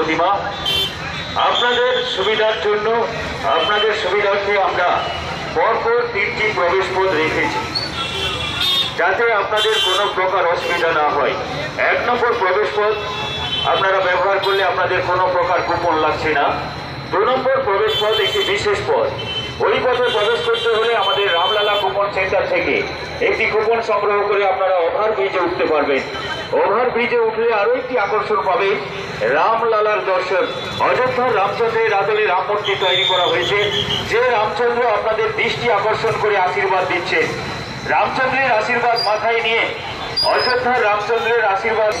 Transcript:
প্রতিমা। আপনাদের সুবিধার জন্য, আপনাদের সুবিধার্থে আমরা পরপর তিনটি প্রবেশ পথ রেখেছি, যাতে আপনাদের কোনো প্রকার অসুবিধা না হয়। এক নম্বর প্রবেশ পথ আপনারা ব্যবহার করলে আপনাদের কোনো প্রকার কুপন লাগছে না। দু নম্বর প্রবেশ পথ একটি বিশেষ পথ। ওই পথে প্রবেশ করতে হলে আমাদের রামলালা কুপন সেন্টার থেকে একটি কুপন সংগ্রহ করে আপনারা ওভার ব্রিজে উঠতে পারবেন। ওভার ব্রিজে উঠলে আরও একটি আকর্ষণ পাবে রামলালার দর্শন। অযোধ্যার রামচন্দ্রের আদলে রাম মূর্তি তৈরি করা হয়েছে। যে রামচন্দ্র আপনাদের দৃষ্টি আকর্ষণ করে আশীর্বাদ দিচ্ছে। রামচন্দ্রের আশীর্বাদ মাথায় নিয়ে অযোধ্যার রামচন্দ্রের আশীর্বাদ